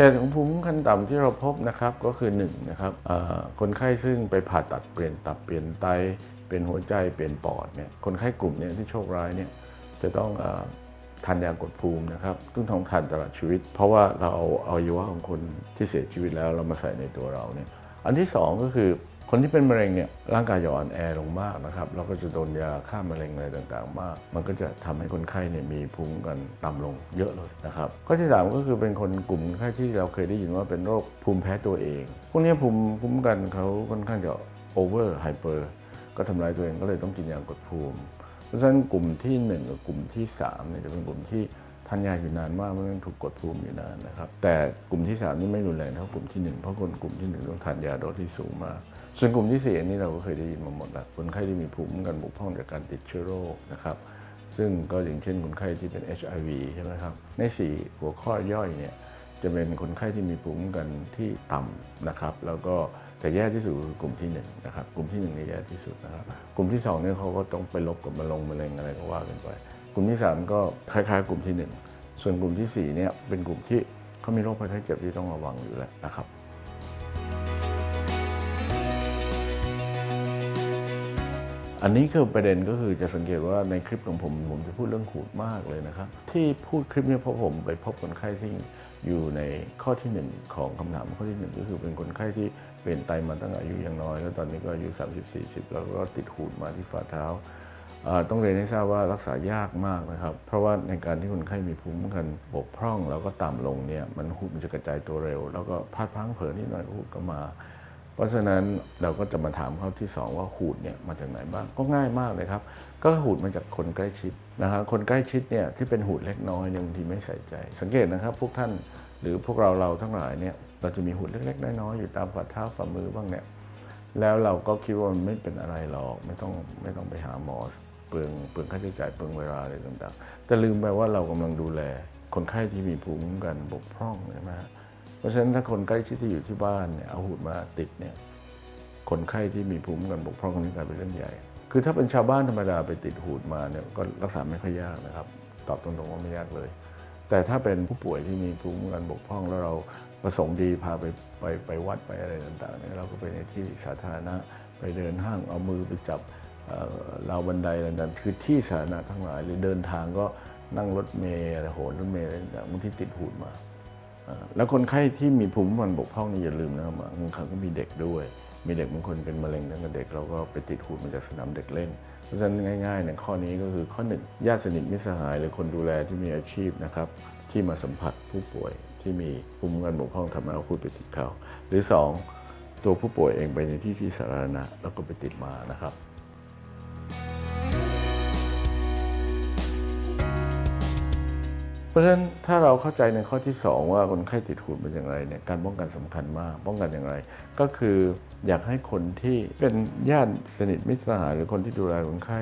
เหตุของภูมิคุ้มกันต่ำที่เราพบนะครับก็คือหนึ่งนะครับคนไข้ซึ่งไปผ่าตัดเปลี่ยนตับเปลี่ยนไตเปลี่ยนหัวใจเปลี่ยนปอดเนี่ยคนไข้กลุ่มนี้ที่โชคร้ายเนี่ยจะต้องอทานยากดภูมินะครับซึ่งต้องทานตลอดชีวิต เพราะว่าเราเอาอวัยวะของคนที่เสียชีวิตแล้วเรามาใส่ในตัวเราเนี่ยอันที่สองก็คือ คนที่เป็นมะเร็งเนี่ยร่างกายจะอ่อนแอลงมากนะครับเราก็จะโดนยาฆ่ามะเร็งอะไรต่างๆ มาก มันก็จะทำให้คนไข้เนี่ยมีภูมิกันต่ำลงเยอะเลยนะครับข้อที่สามก็คือเป็นคนกลุ่มไข้ที่เราเคยได้ยินว่าเป็นโรคภูมิแพ้ตัวเอง พวกนี้ภูมิคุ้มกันเขาค่อนข้างจะโอเวอร์ไฮเปอร์ก็ทำลายตัวเองก็เลยต้องกินยากดภูมิ เพราะฉะนั้นกลุ่มที่หนึ่งกับกลุ่มที่สามเนี่ยจะเป็นกลุ่มที่ทานยาอยู่นานมากไม่ต้องถูกกดภูมิอยู่นานนะครับแต่กลุ่มที่สามนี่ไม่รุนแรงเท่ากลุ่มที่หนึ่งเพราะคนกลุ่มที่หนึ่งต้องทานยาโดสที่สูงมาก ส่วนกลุ่มที่สี่อันนี้เราก็เคยได้ยินมาหมดแล้วคนไข้ที่มีภูมิคุ้มกันบกพร่องจากการติดเชื้อโรคนะครับ ซึ่งก็อย่างเช่นคนไข้ที่เป็น HIV ใช่ไหมครับ ในสี่หัวข้อย่อยเนี่ยจะเป็นคนไข้ที่มีภูมิคุ้มกันที่ต่ำนะครับ แล้วก็แต่แย่ที่สุดคือกลุ่มที่หนึ่งนะครับ กลุ่มที่หนึ่งนี่แย่ที่สุดนะครับ กลุ่มที่สองเนี่ยเขาก็ต้องไปลบกับมะลงมะเร็งอะไรก็ว่ากันไป กลุ่มที่สามก็คล้ายๆ กลุ่มที่หนึ่งส่วนกลุ่มที่สี่เนี่ยเป็นกลุ่มที่เขามีโรคภัยไข้เจ็บที่ต้องระวังอยู่แล้วนะครับ อันนี้คือประเด็นก็คือจะสังเกตว่าในคลิปของผมผมจะพูดเรื่องขูดมากเลยนะครับ ที่พูดคลิปนี้เพราะผมไปพบคนไข้ที่อยู่ในข้อที่หนึ่งของคำถามข้อที่หนึ่งก็คือเป็นคนไข้ที่เปลี่ยนไตมาตั้งแต่อายุยังน้อย แล้วตอนนี้ก็อายุ 30-40 แล้วก็ติดหูดมาที่ฝ่าเท้า ต้องเรียนให้ทราบว่ารักษายากมากนะครับ เพราะว่าในการที่คนไข้มีภูมิคุ้มกันบกพร่อง แล้วก็ต่ำลงเนี่ยมันหูดมันจะกระจายตัวเร็ว แล้วก็พลาดพลั้งเผลอนิดหน่อยหูดก็มา ราะฉะนั้นเราก็จะมาถามเขาที่ 2 ว่าหูดเนี่ยมาจากไหนบ้างก็ง่ายมากเลยครับ ก็หูดมาจากคนใกล้ชิดนะครับคนใกล้ชิดเนี่ยที่เป็นหูดเล็กน้อยเนี่ยบางทีไม่ใส่ใจ สังเกตนะครับ พวกท่านหรือพวกเราเราทั้งหลายเนี่ยเราจะมีหูดเล็ก ๆ น้อยๆอยู่ตามฝ่าเท้าฝ่ามือบ้างเนี่ยแล้วเราก็คิดว่ามันไม่เป็นอะไรหรอกไม่ต้องไม่ต้องไปหาหมอเปลืองเปลืองค่าใช้จ่ายเปลืองเวลาอะไรต่างๆแต่ลืมไปว่าเรากำลังดูแลคนไข้ที่มีภูมิคุ้มกันบกพร่องใช่ไหมฮะ เพราะฉะนั้นถ้าคนใกล้ชิดที่อยู่ที่บ้านเนี่ยเอาหูดมาติดเนี่ยคนไข้ที่มีภูมิคุ้มกันบกพร่องนี่กลายเป็นเรื่องใหญ่ คือถ้าเป็นชาวบ้านธรรมดาไปติดหูดมาเนี่ยก็รักษาไม่ค่อยยากนะครับ ตอบตรงๆว่าไม่ยากเลย แต่ถ้าเป็นผู้ป่วยที่มีภูมิคุ้มกันบกพร่องแล้วเราประสงค์ดีพาไปไปไปวัดไปอะไรต่างๆเนี่ยเราก็ไปในที่สาธารณะไปเดินห้างเอามือไปจับเราวบันไดอะไรต่างๆคือที่สาธารณะทั้งหลายหรือเดินทางก็นั่งรถเมล์อะไรโหนรถเมล์อะไรต่างๆบางที่ติดหูดมา แล้วคนไข้ที่มีภูมิคุ้มกันบกพร่องนี่อย่าลืมนะครับบางครั้งก็มีเด็กด้วย มีเด็กบางคนเป็นมะเร็งตั้งแต่เด็กเราก็ไปติดหูดมาจากสนามเด็กเล่น เพราะฉะนั้นง่ายๆเนี่ยข้อนี้ก็คือข้อหนึ่งญาติสนิทมิตรสหาย หรือคนดูแลที่มีอาชีพนะครับที่มาสัมผัสผู้ป่วยที่มีภูมิคุ้มกันบกพร่องทำให้เอาพูดไปติดเขาหรือสองตัวผู้ป่วยเองไปในที่ที่สาธารณะแล้วก็ไปติดมานะครับ เพราะฉะนั้นถ้าเราเข้าใจในข้อที่ 2 ว่าคนไข้ติดหูดเป็นอย่างไรเนี่ยการป้องกันสำคัญมาก ป้องกันอย่างไร ก็คืออยากให้คนที่เป็นญาติสนิทมิตรสหายหรือคนที่ดูแลคนไข้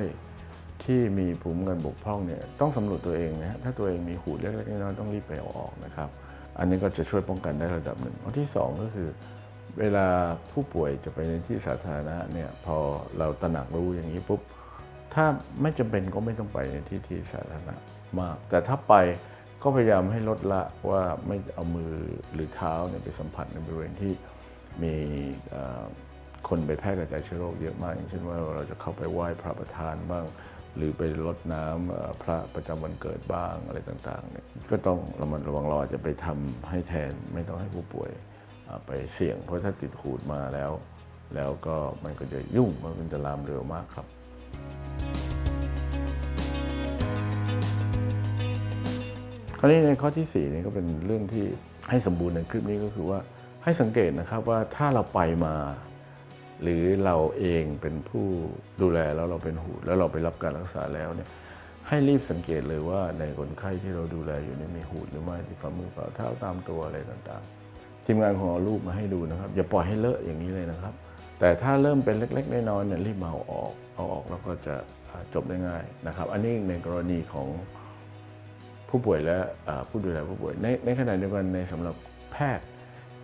ที่มีภูมิคุ้มกันบกพร่องเนี่ยต้องสำรวจตัวเองนะฮะถ้าตัวเองมีหูดเล็กๆน้อยๆต้องรีบไปเอาออกนะครับ อันนี้ก็จะช่วยป้องกันได้ระดับหนึ่งข้อที่ 2 ก็คือ เวลาผู้ป่วยจะไปในที่สาธารณะเนี่ยพอเราตระหนักรู้อย่างนี้ปุ๊บถ้าไม่จำเป็นก็ไม่ต้องไปในที่ที่สาธารณะมาก แต่ถ้าไป ก็พยายามให้ลดละว่าไม่เอามือหรือเท้าเนี่ยไปสัมผัสในบริเวณที่มีคนไปแพร่กระจายเชื้อโรคเยอะมาก อย่างเช่นว่าเราจะเข้าไปไหว้พระประธานบ้าง หรือไปรดน้ำเอ่อพระประจำวันเกิดบ้างอะไรต่างๆเนี่ยก็ต้องระมัดระวังเราอาจจะไปทำให้แทนไม่ต้องให้ผู้ป่วยไปเสี่ยง เพราะถ้าติดหูดมาแล้ว แล้วก็มันก็จะยุ่งมันจะลามเร็วมากครับ คราวนี้ในข้อที่ 4 นี่ก็เป็นเรื่องที่ให้สมบูรณ์ในคลิปนี้ก็คือว่าให้สังเกตนะครับว่าถ้าเราไปมา หรือเราเองเป็นผู้ดูแลแล้วเราเป็นหูแล้วเราไปรับการรักษาแล้วเนี่ยให้รีบสังเกตเลยว่าในคนไข้ที่เราดูแลอยู่นี่มีหูดหรือไม่ที่ฝ่ามือฝ่าเท้าตามตัวอะไรต่างๆ ทีมงานของเรารูปมาให้ดูนะครับ อย่าปล่อยให้เลอะอย่างนี้เลยนะครับ แต่ถ้าเริ่มเป็นเล็ก ๆ น้อยๆเนี่ยรีบเอาออกเอาออกแล้วก็จะจบได้ง่ายนะครับ อันนี้ในกรณีของ ผู้ป่วยและผู้ดูแลผู้ป่วยในในขณะเดียวกันในสำหรับแพทย์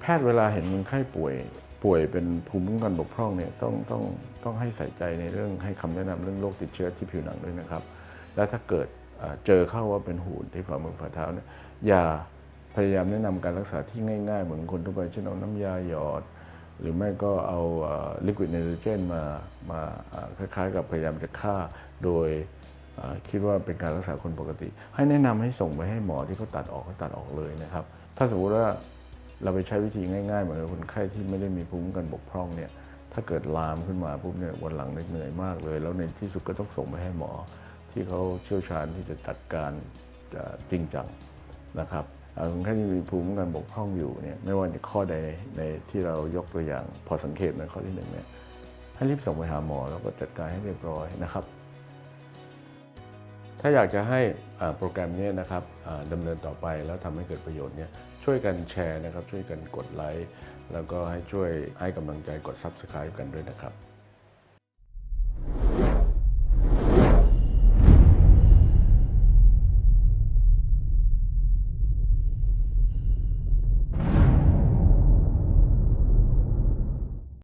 แพทย์เวลาเห็นคนไข้ป่วย ป่วยเป็นภูมิคุ้มกันบกพร่องเนี่ยต้องต้องต้องให้ใส่ใจในเรื่องให้คำแนะนำเรื่องโรคติดเชื้อที่ผิวหนังด้วยนะครับ และถ้าเกิดเจอเข้าว่าเป็นหูดที่ฝ่ามือฝ่าเท้าเนี่ยอย่าพยายามแนะนำการรักษาที่ง่ายๆ เหมือนคนทั่วไปเช่นเอาน้ำยาหยอด หรือไม่ก็เอาลิควิดไนโตรเจนมามาคล้ายๆ กับพยายามจะฆ่าโดย คิดว่าเป็นการรักษาคนปกติ ให้แนะนำให้ส่งไปให้หมอที่เขาตัดออกเขาตัดออกเลยนะครับ ถ้าสมมติว่าเราไปใช้วิธีง่ายๆ เหมือนคนไข้ที่ไม่ได้มีภูมิคุ้มกันบกพร่องเนี่ยถ้าเกิดลามขึ้นมาปุ๊บเนี่ยวันหลังเหนื่อยมากเลย แล้วในที่สุดก็ต้องส่งไปให้หมอ ที่เขาเชี่ยวชาญที่จะจัดการจริงจังนะครับคนไข้ที่มีภูมิคุ้มกันบกพร่องอยู่เนี่ยไม่ว่าในข้อใดในที่เรายกตัวอย่าง พอสังเกตในข้อที่หนึ่งเนี่ยให้รีบส่งไปหาหมอแล้วก็จัดการให้เรียบร้อยนะครับ ถ้าอยากจะให้โปรแกรมนี้นะครับดำเนินต่อไปแล้วทำให้เกิดประโยชน์เนี่ยช่วยกันแชร์นะครับ ช่วยกันกดไลค์แล้วก็ให้ช่วยให้กำลังใจกด Subscribe กันด้วยนะครับ